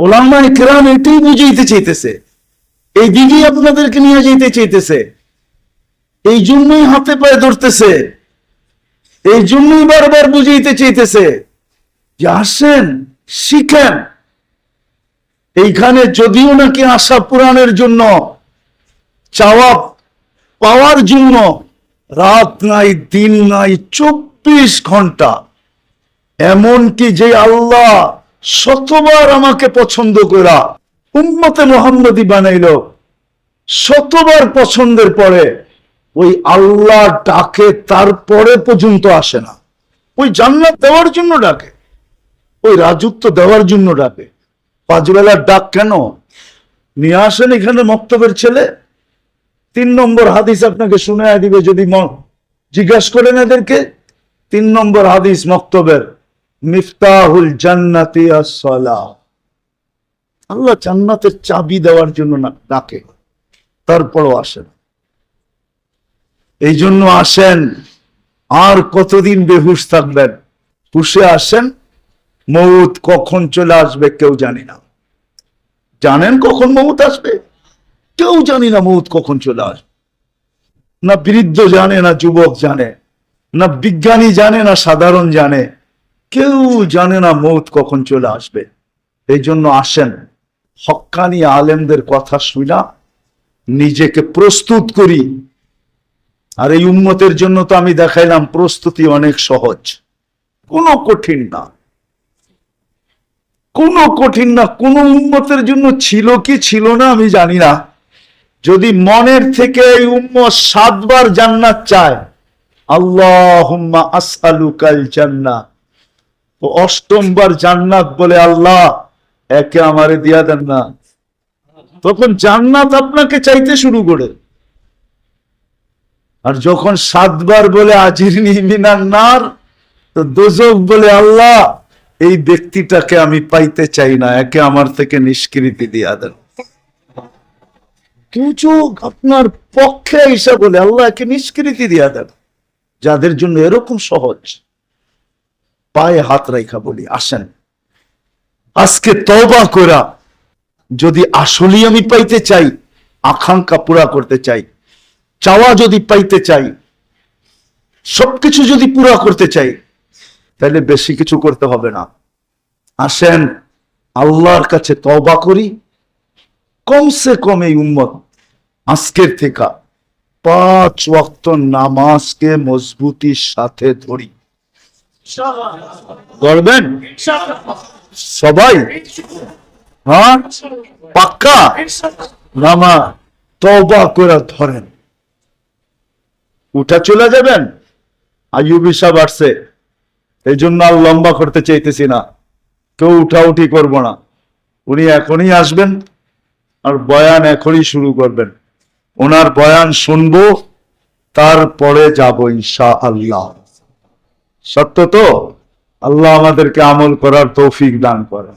ওলামায় কেরাম এটাই বুঝাইতে চাইতেছে। এই দিকেই আপনাদেরকে নিয়ে যেতে চাইতেছে। এই জন্যই হাতে পায়ে ধরতেছে। এই জন্যই বারবার বুঝাইতে চাইতেছে যে আসেন, শিখেন। এইখানে যদিও নাকি আশা পুরাণের জন্য, চাওয়া পাওয়ার জন্য রাত নাই, দিন নাই, চব্বিশ ঘণ্টা। এমনকি যে আল্লাহ শতবার আমাকে পছন্দ করা উম্মতে মোহাম্মদী বানাইল। শতবার পছন্দের পরে ওই আল্লাহ ডাকে, তারপরে পর্যন্ত আসে না। ওই জান্নাত দেওয়ার জন্য ডাকে, ওই রাজত্ব দেওয়ার জন্য ডাকে। পাঁচবেলার ডাক কেন? নিয়ে আসেন এখানে মক্তবের ছেলে। তিন নম্বর হাদিস আপনাকে শুনে দিবে যদি জিজ্ঞাসা করেন এদেরকে। তিন নম্বর হাদিস মক্তবের। মিফতাহুল জান্নাতি as-সালাহ। আল্লাহ জান্নাতের চাবি দেওয়ার জন্য ডাকে। তারপরও আসেন। এই জন্য আসেন। আর কতদিন বেহুশ থাকবেন? হুশে আসেন। মৌত কখন চলে আসবে কেউ জানি না। জানেন কখন মৌত আসবে? কেউ জানি না মৌত কখন চলে আসবে না বৃদ্ধ জানে, না যুবক জানে, না বিজ্ঞানী জানে, না সাধারণ জানে। কেউ জানে না মৌত কখন চলে আসবে। এই জন্য আসেন। হক্কানি আলেমদের কথা শুনা নিজেকে প্রস্তুত করি। আর এই উন্মতের জন্য তো আমি দেখাইলাম, প্রস্তুতি অনেক সহজ। কোনো কঠিন না। কোনো কঠিন না, কোন উন্মতের জন্য ছিল কি ছিল না আমি জানি না। যদি মনের থেকে এই উম্মত সাতবার জান্নাত চায় আল্লাহ আসআলুকাল জান্নাত। ও অষ্টমবার জান্নাত বলে, আল্লাহ, একে আমারে দিয়া দেন না। তখন জান্নাত আপনাকে চাইতে শুরু করে। আর যখন সাতবার বলে আজির মিনার নার, তো দোজক বলে, আল্লাহ, এই ব্যক্তিটাকে আমি পাইতে চাই না, একে আমার থেকে নিষ্কৃতি দিয়া দেন। কিছু আপনার পক্ষে এসে বলে, আল্লাহ, একে নিষ্কৃতি দিয়া দেন। যাদের জন্য এরকম সহজ। পায়ে হাত রেখা বলি, আসেন। আজকে তবা করা যদি আসলেই আমি পাইতে চাই, আকাঙ্ক্ষা পুরা করতে চাই, চাওয়া যদি পাইতে চাই, সবকিছু যদি পুরা করতে চাই, তাহলে বেশি কিছু করতে হবে না। আসেন, আল্লাহর কাছে তবা করি। কমসে কম এই উম্মত আজকের থেকে পাঁচ ওয়াক্ত নামাজকে মজবুতির সাথে ধরি। করবেন সবাই? হ্যাঁ? পাক্কা? নামা তবা করে ধরেন। উঠা চলে যাবেন? আইয়ুবি সাহেব আসছে। এই জন্য আর লম্বা করতে চাইতেছি না। কেউ উঠাউঠি করব না। উনি এখনই আসবেন আর বয়ান এখনই শুরু করবেন। ওনার বয়ান শুনব, তারপরে যাব ইনশা আল্লাহ সত্য তো? আল্লাহ আমাদেরকে আমল করার তৌফিক দান করেন।